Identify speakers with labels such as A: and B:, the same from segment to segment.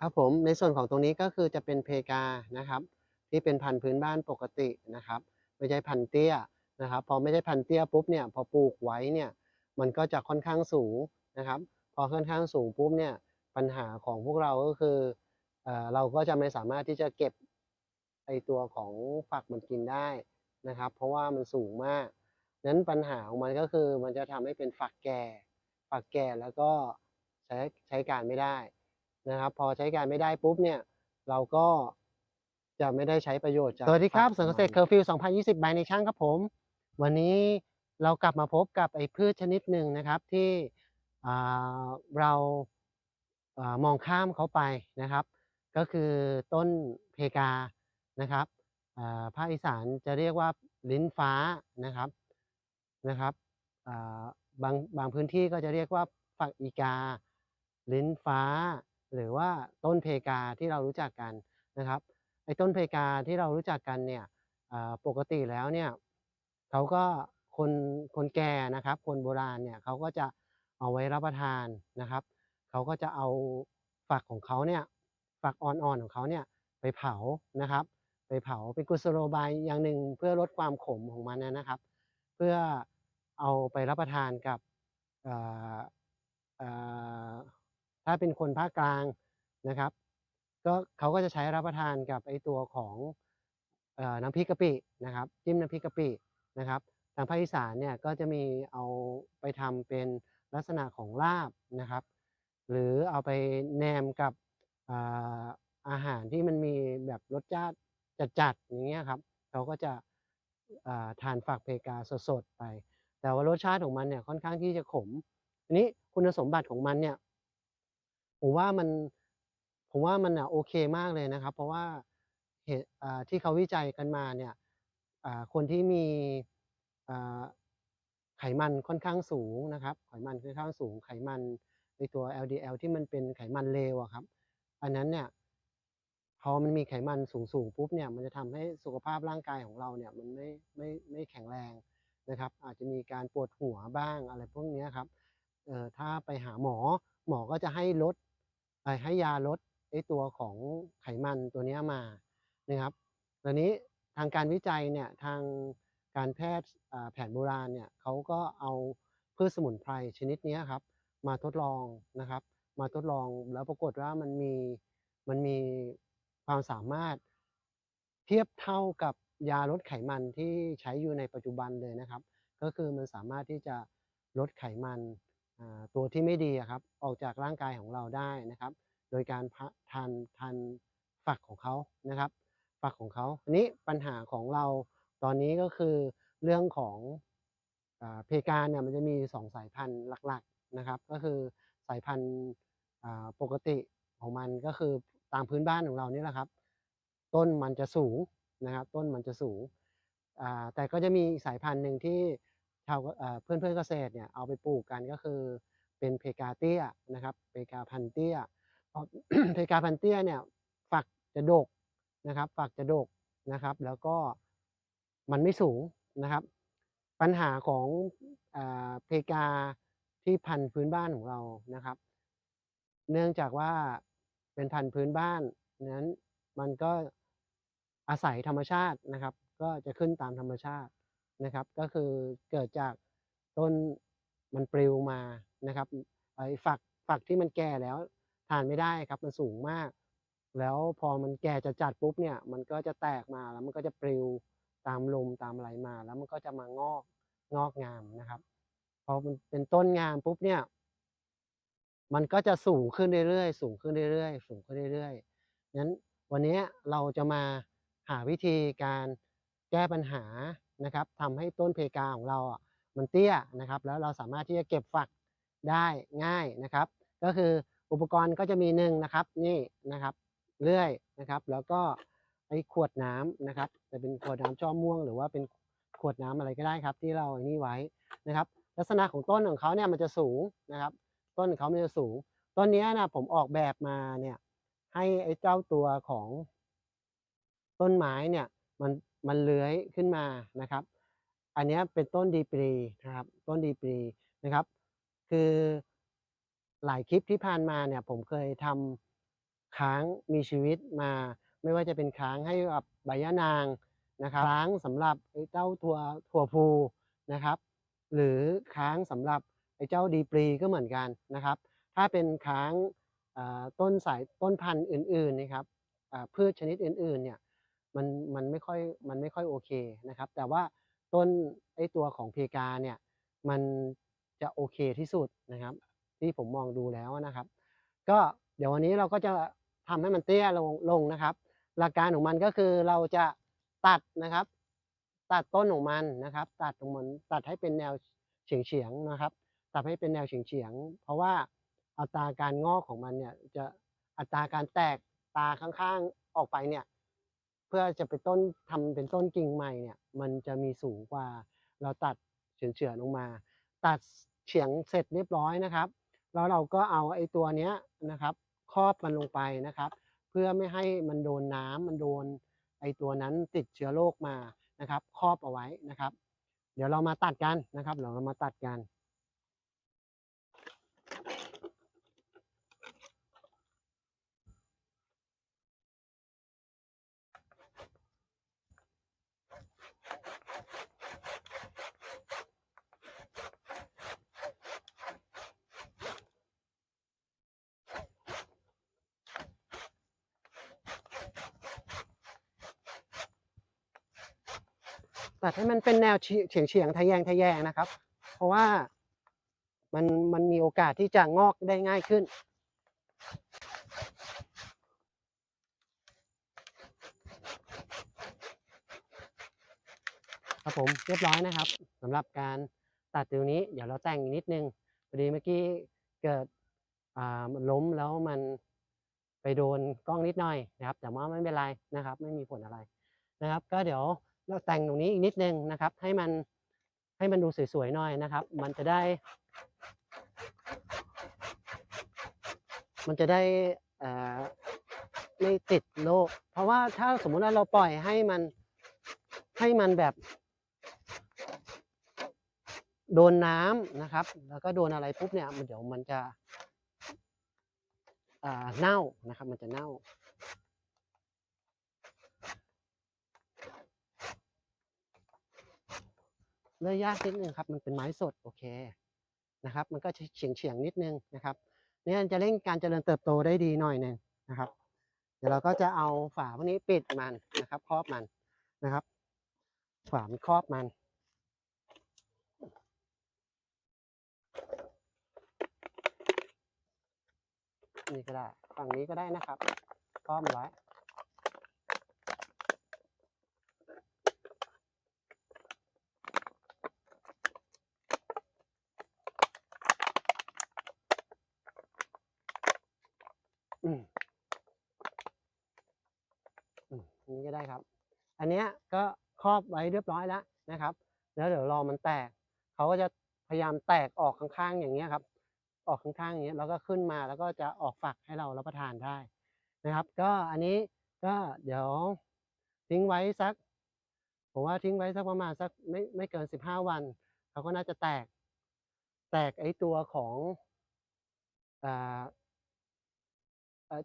A: ครับผมในส่วนของตรงนี้ก็คือจะเป็นเพกานะครับ ที่เป็นพันธุ์พื้นบ้านปกตินะครับ ไม่ใช่พันธุ์เตี้ยนะครับ พอไม่ใช่พันธุ์เตี้ยปุ๊บเนี่ยพอปลูกไว้เนี่ยมันก็จะค่อนข้างสูงนะครับ พอค่อนข้างสูงปุ๊บเนี่ยปัญหาของพวกเราก็คือเอ่อเราก็จะไม่สามารถที่จะเก็บไอตัวของฝักมันกินได้นะครับ เพราะว่ามันสูงมากนั้นปัญหาของมันก็คือมันจะทำให้เป็นฝักแก่ ฝักแก่แล้วก็ใช้ใช้การไม่ได้ นะครับ พอใช้การไม่ได้ปุ๊บเนี่ยเราก็จะไม่ได้ใช้ประโยชน์จากสวัสดีครับสวนเกษตรเคอร์ฟิว 2020 บายในช่างครับผม วันนี้เรากลับมาพบกับไอ้พืชชนิดหนึ่งนะครับที่อ่าเราอามองข้ามเขาไปนะครับ ก็คือต้นเพกานะครับอ่าภาคอีสานจะเรียกว่าลิ้นฟ้านะครับนะครับอ่าบางบางพื้นที่ก็จะเรียกว่าฝักอีกา ลิ้นฟ้า หรือว่าต้นเพกาที่เรารู้จักกันนะครับไอ้ต้นเพกาที่เรารู้จักกันเนี่ยปกติแล้วเนี่ยเขาก็คนคนแก่นะครับ คนโบราณเนี่ยเขาก็จะเอาไว้รับประทานนะครับเขาก็จะเอาฝักของเขาเนี่ยฝักอ่อนๆของเขาเนี่ยไปเผานะครับ ไปเผาเป็นกุศโลบายอย่างหนึ่งเพื่อลดความขมของมันนะครับ เพื่อเอาไปรับประทานกับ ถ้าเป็นคนภาคกลางนะครับ ก็เขาก็จะใช้รับประทานกับไอตัวของออน้ำพริกกะปินะครับ จิ้มน้ำพริกกะปินะครับ ทางภาคอีสานเนี่ยก็จะมีเอาไปทำเป็นลักษณะของลาบนะครับ หรือเอาไปแนมกับอาอาหารที่มันมีแบบรสชาติจัดๆอย่างเงี้ยครับเราก็จะาทานฝักเพกาสดๆไป แต่ว่ารสชาติของมันเนี่ยค่อนข้างที่จะขมทีนี้คุณสมบัติของมันเนี่ย ผมว่ามันผมว่ามันอะโอเคมากเลยนะครับ เพราะว่าเหตุอ่าที่เขาวิจัยกันมาเนี่ยอ่าคนที่มีอ่าไขมันค่อนข้างสูงนะครับ ไขมันค่อนข้างสูง ไขมันในตัว LDL ที่มันเป็นไขมันเลวอะครับ อันนั้นเนี่ยพอมันมีไขมันสูงๆปุ๊บเนี่ยมันจะทำให้สุขภาพร่างกายของเราเนี่ยมันไม่ไม่ไม่แข็งแรงนะครับ อาจจะมีการปวดหัวบ้างอะไรพวกนี้ครับเอ่อถ้าไปหาหมอหมอก็จะให้ลด ให้ยาลดไอตัวของไขมันตัวนี้มานะครับตอนนี้ทางการวิจัยเนี่ยทางการแพทย์แผนโบราณเนี่ยเขาก็เอาพืชสมุนไพรชนิดนี้ครับมาทดลองนะครับ มาทดลองแล้วปรากฏว่ามันมีมันมีความสามารถเทียบเท่ากับยาลดไขมันที่ใช้อยู่ในปัจจุบันเลยนะครับ ก็คือมันสามารถที่จะลดไขมัน ตัวที่ไม่ดีครับออกจากร่างกายของเราได้นะครับ โดยการทานทานฝักของเขานะครับ ฝักของเขาอันนี้ปัญหาของเราตอนนี้ก็คือเรื่องของอเพกาเนี่ยมันจะมีสองสายพันธุ์หลักๆนะครับ ก็คือสายพันธุ์ปกติของมันก็คือตามพื้นบ้านของเรานี่แหละครับ ต้นมันจะสูงนะครับ ต้นมันจะสูงแต่ก็จะมีอีกสายพันธุ์หนึ่งที่ ชาวเพื่อนเพื่อนเกษตรเนี่ยเอาไปปลูกกันก็คือเป็นเพกาเตี้ยนะครับเพกาพันเตี้ยพอเพกาพันเตี้ยเนี่ยฝักจะดกนะครับฝักจะดกนะครับ แล้วก็มันไม่สูงนะครับ ปัญหาของเพกาที่พันพื้นบ้านของเรานะครับ เนื่องจากว่าเป็นพันพื้นบ้านนั้นมันก็อาศัยธรรมชาตินะครับ ก็จะขึ้นตามธรรมชาติ นะครับ ก็คือเกิดจากต้นมันปลิวมานะครับไอ้ฝักฝักที่มันแก่แล้วทานไม่ได้ครับมันสูงมาก แล้วพอมันแก่จะจัดปุ๊บเนี่ยมันก็จะแตกมาแล้วมันก็จะปลิวตามลมตามอะไรมา แล้วมันก็จะมางอกงอกงามนะครับพอมันเป็นต้นงามปุ๊บเนี่ย มันก็จะสูงขึ้นเรื่อยๆสูงขึ้นเรื่อยๆสูงขึ้นเรื่อยๆงั้นวันนี้เราจะมาหาวิธีการแก้ปัญหา นะครับทำให้ต้นเพกาของเราอะมันเตี้ยนะครับ แล้วเราสามารถที่จะเก็บฝักได้ง่ายนะครับ ก็คืออุปกรณ์ก็จะมีหนึ่งนะครับนี่นะครับเลื่อยนะครับ แล้วก็ไอ้ขวดน้ำนะครับจะเป็นขวดน้ำจ้อม่วง หรือว่าเป็นขวดน้ำอะไรก็ได้ครับ ที่เราไอ้นี่ไว้นะครับ ลักษณะของต้นของเขาเนี่ยมันจะสูงนะครับ ต้นเขามันจะสูง ต้นนี้นะผมออกแบบมาเนี่ยให้ไอ้เจ้าตัวของต้นไม้เนี่ยมัน มันเลื้อยขึ้นมานะครับ อันนี้เป็นต้นดีปรีนะครับ ต้นดีปรีนะครับ คือหลายคลิปที่ผ่านมาเนี่ยผมเคยทำค้างมีชีวิตมา ไม่ว่าจะเป็นค้างให้กับใบยะนางนะครับค้างสำหรับไอ้เจ้าตัวถั่วพูนะครับ หรือค้างสำหรับไอ้เจ้าดีปรีก็เหมือนกันนะครับ ถ้าเป็นค้างอ่าต้นสายต้นพันธุ์อื่นๆนะครับอ่าพืชชนิดอื่นๆเนี่ย มันมันไม่ค่อยมันไม่ค่อยโอเคนะครับ แต่ว่าต้นไอ้ตัวของเพกาเนี่ยมันจะโอเคที่สุดนะครับ ที่ผมมองดูแล้วนะครับ ก็เดี๋ยววันนี้เราก็จะทำให้มันเตี้ยลงลงนะครับ หลักการของมันก็คือเราจะตัดนะครับ ตัดต้นของมันนะครับ ตัดตรงมันตัดให้เป็นแนวเฉียงเฉียงนะครับ ตัดให้เป็นแนวเฉียงเฉียง เพราะว่าอัตราการงอกของมันเนี่ยจะอัตราการแตกตาข้างๆออกไปเนี่ย เพื่อจะเป็นต้นทำเป็นต้นกิ่งใหม่เนี่ยมันจะมีสูงกว่าเราตัดเฉือนๆลงมา ตัดเฉียงเสร็จเรียบร้อยนะครับ แล้วเราก็เอาไอ้ตัวเนี้ยนะครับครอบมันลงไปนะครับ เพื่อไม่ให้มันโดนน้ำมันโดนไอ้ตัวนั้นติดเชื้อโรคมานะครับ ครอบเอาไว้นะครับ เดี๋ยวเรามาตัดกันนะครับเดี๋ยวเรามาตัดกัน ตัดให้มันเป็นแนวเฉียงเฉียงทะแยงทะแยงนะครับ เพราะว่ามันมันมีโอกาสที่จะงอกได้ง่ายขึ้น ครับผมเรียบร้อยนะครับสำหรับการตัดตรงนี้เดี๋ยวเราแต่งอีกนิดนึงพอดีเมื่อกี้เกิดล้มแล้วมันไปโดนกล้องนิดหน่อยนะครับ แต่ว่าไม่เป็นไรนะครับ ไม่มีผลอะไรนะครับ ก็เดี๋ยว เราแต่งตรงนี้อีกนิดนึงนะครับ ให้มันให้มันดูสวยๆหน่อยนะครับ มันจะได้ มันจะได้ไม่ติดโรคเพราะว่าถ้าสมมุติว่าเราปล่อยให้มันให้มันแบบ โดนน้ำนะครับ แล้วก็โดนอะไรปุ๊บเนี่ยมันเดี๋ยวมันจะเน่านะครับ มันจะเน่า เลื่อยยากนิดนึงครับ มันเป็นไม้สดโอเคนะครับ มันก็จะเฉียงเฉียงนิดนึงนะครับเนี่ยจะเร่งการเจริญเติบโตได้ดีหน่อยหนึงนะครับ เดี๋ยวเราก็จะเอาฝาพวกนี้ปิดมันนะครับ ครอบมันนะครับ ฝามันครอบมันนี่ก็ได้ฝั่งนี้ก็ได้นะครับครอบไว้ อืมอืมอันนี้ก็ได้ครับ อันเนี้ยก็ครอบไว้เรียบร้อยแล้วนะครับ แล้วเดี๋ยวรอมันแตก เขาก็จะพยายามแตกออกข้างๆอย่างเงี้ยครับ ออกข้างๆอย่างเงี้ยแล้วก็ขึ้นมาแล้วก็จะออกฝักให้เรารับประทานได้นะครับ ก็อันนี้ก็เดี๋ยวทิ้งไว้สัก ผมว่าทิ้งไว้สักประมาณสักไม่ไม่เกินสิบห้าวันเขาก็น่าจะแตก แตกไอ้ตัวของอ่า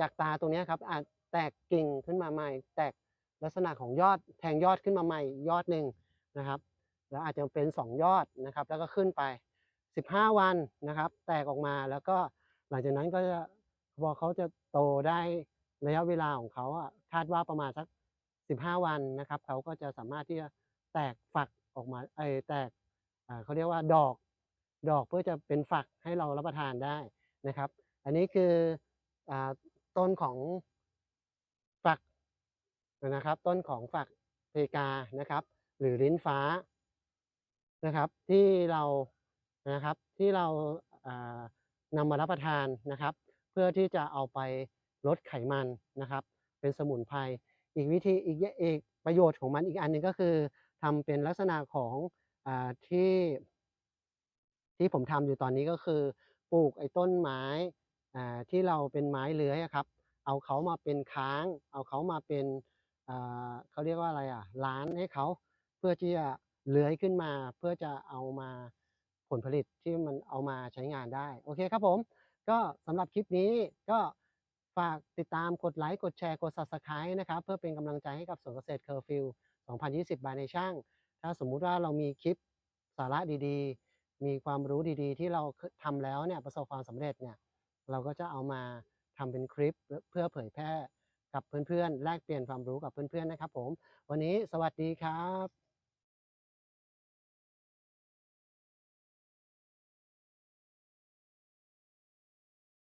A: จากตาตรงนี้ครับอาจแตกกิ่งขึ้นมาใหม่ แตก ลักษณะของยอดแทงยอดขึ้นมาใหม่ยอดหนึ่งนะครับ แล้วอาจจะเป็นสองยอดนะครับ แล้วก็ขึ้นไปสิบห้าวันนะครับ แตกออกมาแล้วก็หลังจากนั้นก็จะพอเขาจะโตได้ระยะเวลาของเขาอะคาดว่าประมาณสักสิบห้าวันนะครับเขาก็จะสามารถที่จะแตกฝักออกมาไอยแตกเขาเรียกว่าดอกดอกเพื่อจะเป็นฝักให้เรารับประทานได้นะครับ อันนี้คืออต้นของ นะครับ ต้นของฝักเพกานะครับ หรือลิ้นฟ้านะครับ ที่เรานะครับที่เราอ่านำมารับประทานนะครับ เพื่อที่จะเอาไปลดไขมันนะครับ เป็นสมุนไพรอีกวิธีอีกอีกประโยชน์ของมันอีกอันหนึงก็คือทำเป็นลักษณะของอาที่ที่ผมทำอยู่ตอนนี้ก็คือ ปลูกไอ้ต้นไม้อ่าที่เราเป็นไม้เลื้อยครับ เอาเขามาเป็นค้าง เอาเขามาเป็น เขาเรียกว่าอะไรอะร้านให้เขาเพื่อที่จะเลื้อยขึ้นมา เพื่อจะเอามาผลผลิตที่มันเอามาใช้งานได้โอเคครับผม ก็สำหรับคลิปนี้ก็ฝากติดตามกดไลค์กดแชร์กด Subscribe นะครับ เพื่อเป็นกำลังใจให้กับสวนเกษตรเคอร์ฟิล2020 บายในช่าง ถ้าสมมุติว่าเรามีคลิปสาระดีๆ มีความรู้ดีๆ ที่เราทำแล้วเนี่ยประสบความสำเร็จเนี่ยเราก็จะเอามาทำเป็นคลิปเพื่อเผยแพร่ กับเพื่อนๆ แลกเปลี่ยนความรู้กับเพื่อนๆนะครับผม วันนี้สวัสดีครับ